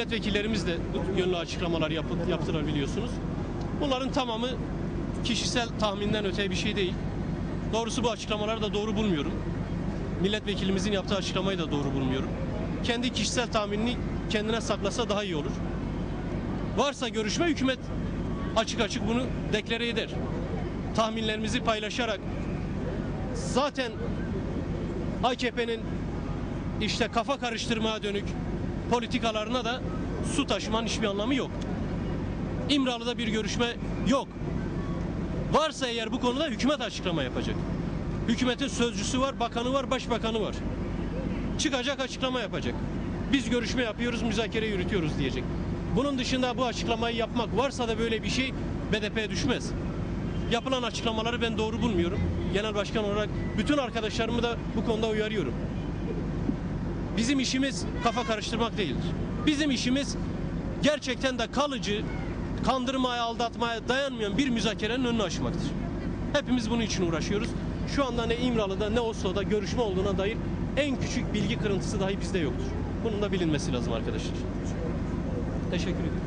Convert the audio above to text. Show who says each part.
Speaker 1: milletvekillerimiz de bu yönlü açıklamalar yapı- yaptılar biliyorsunuz. Bunların tamamı kişisel tahminden öte bir şey değil. Doğrusu bu açıklamaları da doğru bulmuyorum. Milletvekilimizin yaptığı açıklamayı da doğru bulmuyorum. Kendi kişisel tahminini kendine saklasa daha iyi olur. Varsa görüşme hükümet açık açık bunu deklare eder. Tahminlerimizi paylaşarak zaten AKP'nin işte kafa karıştırmaya dönük politikalarına da su taşımanın hiçbir anlamı yok. İmralı'da bir görüşme yok. Varsa eğer bu konuda hükümet açıklama yapacak. Hükümetin sözcüsü var, bakanı var, başbakanı var. Çıkacak açıklama yapacak. Biz görüşme yapıyoruz, müzakere yürütüyoruz diyecek. Bunun dışında bu açıklamayı yapmak varsa da böyle bir şey BDP'ye düşmez. Yapılan açıklamaları ben doğru bulmuyorum. Genel başkan olarak bütün arkadaşlarımı da bu konuda uyarıyorum. Bizim işimiz kafa karıştırmak değildir. Bizim işimiz gerçekten de kalıcı, kandırmaya, aldatmaya dayanmayan bir müzakerenin önünü açmaktır. Hepimiz bunun için uğraşıyoruz. Şu anda ne İmralı'da ne Oslo'da görüşme olduğuna dair en küçük bilgi kırıntısı dahi bizde yoktur. Bunun da bilinmesi lazım arkadaşlar. Teşekkür ederim.